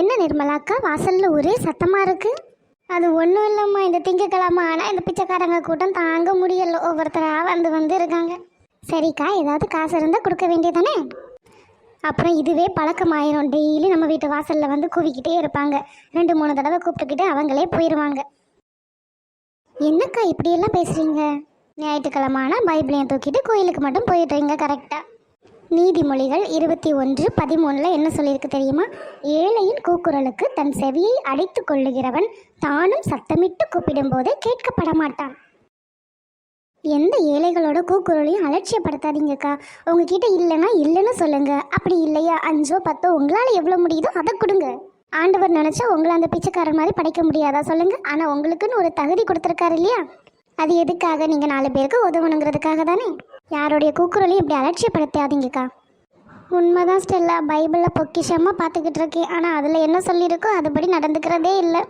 என்ன நிர்மலாக்கா வாசலில் ஒரே சத்தமாக இருக்குது அது ஒன்றும் இல்லைம்மா. இந்த திங்கக்கிழமை ஆனால் இந்த பிச்சைக்காரங்க கூட்டம் தாங்க முடியல. ஒவ்வொருத்தராக வந்து வந்து இருக்காங்க. சரிக்கா ஏதாவது காசு இருந்தால் கொடுக்க வேண்டியதானே? அப்புறம் இதுவே பழக்கமாயிரும். டெய்லி நம்ம வீட்டு வாசலில் வந்து குவிக்கிட்டே இருப்பாங்க. ரெண்டு மூணு தடவை கூப்பிட்டுக்கிட்டு அவங்களே போயிடுவாங்க என்னக்கா இப்படியெல்லாம் பேசுகிறீங்க ஞாயிற்றுக்கிழமை ஆனால் பைபிளையும் தூக்கிட்டு கோயிலுக்கு மட்டும் போயிடுறீங்க கரெக்டாக நீதிமொழிகள் இருபத்தி ஒன்று பதிமூணில் என்ன சொல்லியிருக்கு தெரியுமா? ஏழையின் கூக்குரலுக்கு தன் செவியை அடைத்து கொள்ளுகிறவன் தானும் சத்தமிட்டு கூப்பிடும்போது கேட்கப்பட மாட்டான் எந்த ஏழைகளோட கூக்குரலையும் அலட்சியப்படுத்தாதீங்கக்கா. உங்ககிட்ட இல்லைன்னா இல்லைன்னு சொல்லுங்க. அப்படி இல்லையா? அஞ்சோ பத்தோ உங்களால் எவ்வளோ முடியுதோ அதை கொடுங்க. ஆண்டவர் நினச்சா உங்களை அந்த பிச்சைக்காரன் மாதிரி படைக்க முடியாதா சொல்லுங்க. ஆனால் உங்களுக்குன்னு ஒரு தகுதி கொடுத்துருக்காரு இல்லையா? அது எதுக்காக? நீங்கள் நாலு பேருக்கு உதவணுங்கிறதுக்காக தானே? யாருடைய கூக்குரலையும் இப்படி அலட்சியப்படுத்தாதீங்கக்கா. உண்மைதான் ஸ்டெல்லா. பைபிளில் பொக்கிஷமாக பார்த்துக்கிட்டு இருக்கேன். ஆனால் அதில் என்ன சொல்லியிருக்கோ அதுபடி நடந்துக்கிறதே இல்லை.